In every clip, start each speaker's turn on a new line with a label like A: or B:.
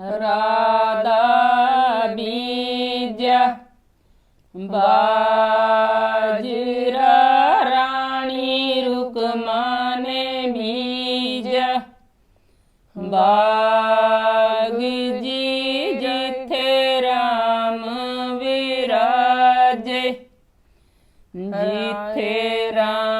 A: ਰਾਧਾ ਬੀਜ ਬਾਜਰਾ ਰਾਣੀ ਰੁਕਮਾਨੇ ਬੀਜ ਬਾਗ ਜੀ ਜਿਥੇ ਰਾਮ ਵਿਰਾਜੇ ਜਿਥੇ ਰਾਮ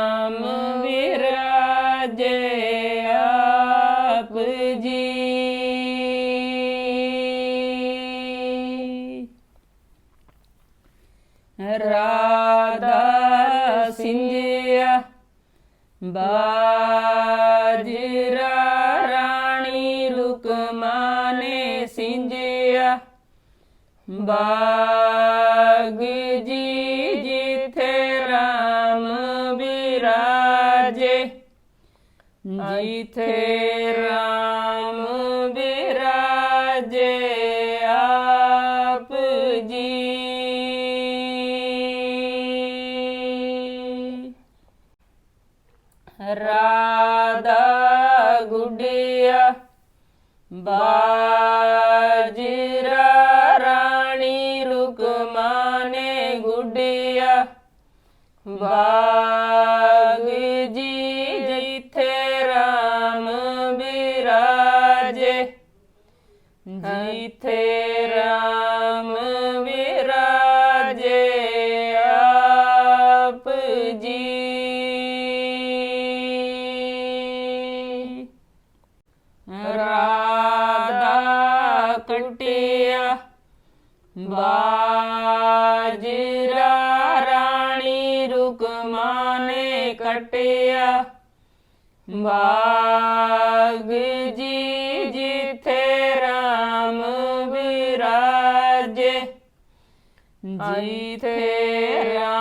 A: ਰਾਧਾ ਸਿੰਜਿਆ ਬਾਜਰਾ ਰਾਣੀ ਰੁਕਮਾਨੇ ਸਿੰਜਿਆ ਬਾਗ ਜੀ ਜਿਥੇ ਰਾਮ ਵਿਰਾਜੇ ਜਿਥੇ ਰਾਮ ਵਿਰਾਜੇ ਰਾਧਾ ਗੁੱਡਿਆ ਬਾਜਰਾ ਰਾਣੀ ਰੁਕਮਾਨੇ ਗੁੱਡਿਆ ਬਾਗ ਜੀ ਜਿਥੇ ਰਾਮ ਵਿਰਾਜੇ ਜਿਥੇ ਰਾਮ ਰੁਕਮਾਨੇ ਕਟਿਆ। ਬਾਗ ਜੀ ਜਿਥੇ ਰਾਮ ਵਿਰਾਜੇ ਜਿਥੇ ਰਾਮ